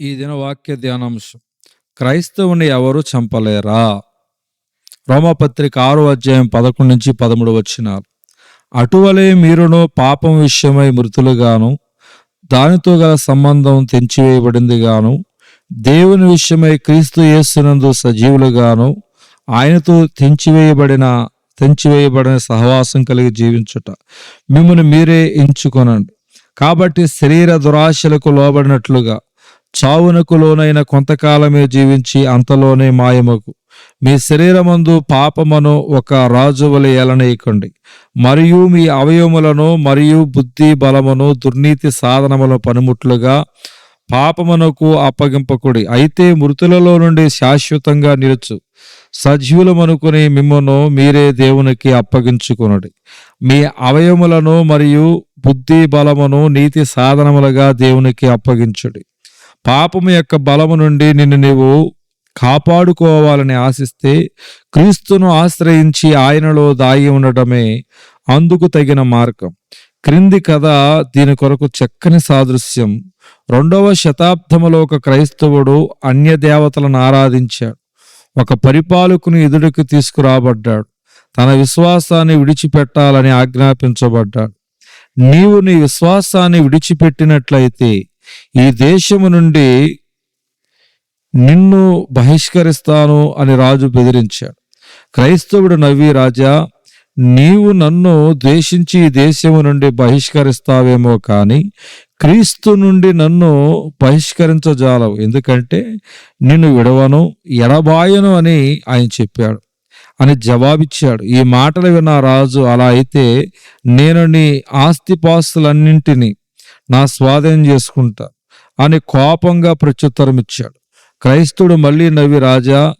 ఈ దిన వాక్య ధ్యానాంశం. క్రైస్తవుని ఎవరు చంపలేరా? రోమపత్రిక ఆరో అధ్యాయం పదకొండు నుంచి పదమూడు వచ్చినారు అటువలే మీరును పాపం విషయమై మృతులుగాను దానితో గల సంబంధం తెంచివేయబడింది గాను దేవుని విషయమై క్రీస్తు యేసునందు సజీవులుగాను ఆయనతో తెంచివేయబడిన తెంచివేయబడిన సహవాసం కలిగి జీవించుట మిమ్మల్ని మీరే ఎంచుకొనండి. కాబట్టి శరీర దురాశలకు లోబడినట్లుగా చావునకు లోనైన కొంతకాలమే జీవించి అంతలోనే మాయమగు. మీ శరీరమందు పాపమును ఒక రాజు వలె మరియు మీ అవయవములను మరియు బుద్ధి బలమును దుర్నీతి సాధనముల పనిముట్లుగా పాపమునకు అప్పగింపకుడి. అయితే మృతులలో నుండి శాశ్వతంగా నిలుచు. సజీవులమనుకుని మిమ్మను మీరే దేవునికి అప్పగించుకొనుడి. మీ అవయములను మరియు బుద్ధి బలమును నీతి సాధనములుగా దేవునికి అప్పగించుడి. పాపము యొక్క బలము నుండి నిన్ను నీవు కాపాడుకోవాలని ఆశిస్తే క్రీస్తును ఆశ్రయించి ఆయనలో దాగి ఉండటమే అందుకు తగిన మార్గం. క్రింది కథ దీని కొరకు చక్కని సాదృశ్యం. రెండవ శతాబ్దములో ఒక క్రైస్తవుడు అన్య దేవతలను ఆరాధించాడు. ఒక పరిపాలకుని ఎదుడికి తీసుకురాబడ్డాడు. తన విశ్వాసాన్ని విడిచిపెట్టాలని ఆజ్ఞాపించబడ్డాడు. నీవు నీ విశ్వాసాన్ని విడిచిపెట్టినట్లయితే ఈ దేశము నుండి నిన్ను బహిష్కరిస్తాను అని రాజు బెదిరించాడు. క్రైస్తవుడు నవ్వి రాజా నీవు నన్ను ద్వేషించి ఈ దేశము నుండి బహిష్కరిస్తావేమో కానీ క్రీస్తు నుండి నన్ను బహిష్కరించజాలవు. ఎందుకంటే నిన్ను విడవను ఎడబాయను అని ఆయన చెప్పాడు అని జవాబిచ్చాడు. ఈ మాటలు విన్న రాజు అలా అయితే నేను నీ ఆస్తిపాస్తులన్నింటినీ నా స్వాధీనం చేసుకుంటా అని కోపంగా ప్రత్యుత్తరం ఇచ్చాడు. క్రైస్తుడు మళ్ళీ నవ్వి రాజా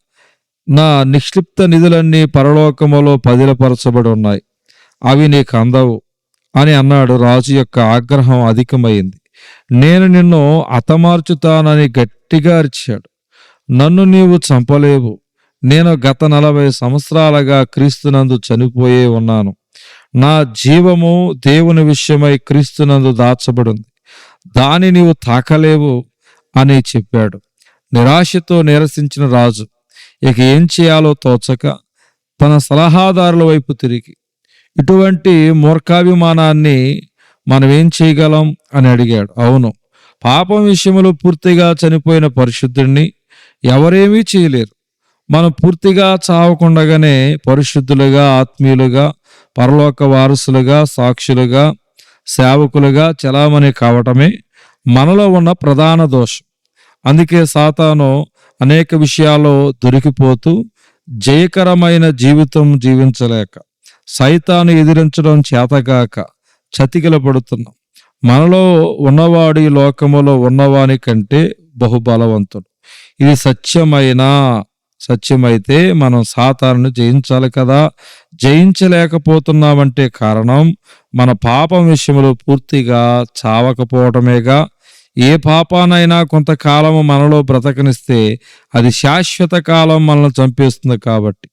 నా నిక్షిప్త నిధులన్నీ పరలోకములో పదిలపరచబడి ఉన్నాయి. అవి నీకు అందవు అని అన్నాడు. రాజు యొక్క ఆగ్రహం అధికమైంది. నేను నిన్ను అతమార్చుతానని గట్టిగా అరిచాడు. నన్ను నీవు చంపలేవు. నేను గత నలభై సంవత్సరాలుగా క్రీస్తునందు చనిపోయే ఉన్నాను. నా జీవము దేవుని విషయమై క్రీస్తునందు దాచబడింది. దాని నీవు తాకలేవు అని చెప్పాడు. నిరాశతో నిరసించిన రాజు ఇక ఏం చేయాలో తోచక తన సలహాదారుల వైపు తిరిగి ఇటువంటి మూర్ఖాభిమానాన్ని మనం ఏం చేయగలం? అని అడిగాడు. అవును పాపం విషయంలో పూర్తిగా చనిపోయిన పరిశుద్ధుడిని ఎవరేమీ చేయలేరు. మనం పూర్తిగా చావకుండగానే పరిశుద్ధులుగా ఆత్మీయులుగా పరలోక వారసులుగా సాక్షులుగా సేవకులుగా చలామణి కావటమే మనలో ఉన్న ప్రధాన దోషం. అందుకే సాతాను అనేక విషయాల్లో దొరికిపోతూ జయకరమైన జీవితం జీవించలేక సైతాను ఎదిరించడం చేతగాక చతికిల పడుతున్నాం. మనలో ఉన్నవాడి లోకములో ఉన్నవాని కంటే బహుబలవంతుడు. ఇది సత్యమైన సత్యమైతే మనం సాతాను జయించాలి కదా. జయించలేకపోతున్నామంటే కారణం మన పాపం విషయంలో పూర్తిగా చావకపోవటమేగా. ఏ పాపానైనా కొంతకాలము మనలో బ్రతకనిస్తే అది శాశ్వత కాలం మనల్ని చంపేస్తుంది కాబట్టి.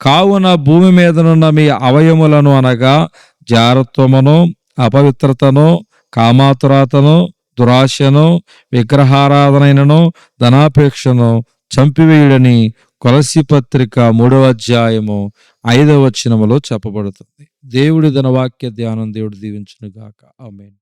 కావున భూమి మీదనున్న మీ అవయములను అనగా జారత్వమును అపవిత్రతను కామాతురాతను దురాశను విగ్రహారాధనైనను ధనాపేక్షను చంపివేయుడని కొలసి పత్రిక మూడవ అధ్యాయము ఐదవ వచనములో చెప్పబడుతుంది. దేవుడి ధనవాక్య ధ్యానం దేవుడు దీవించునుగాక. ఆమెన్.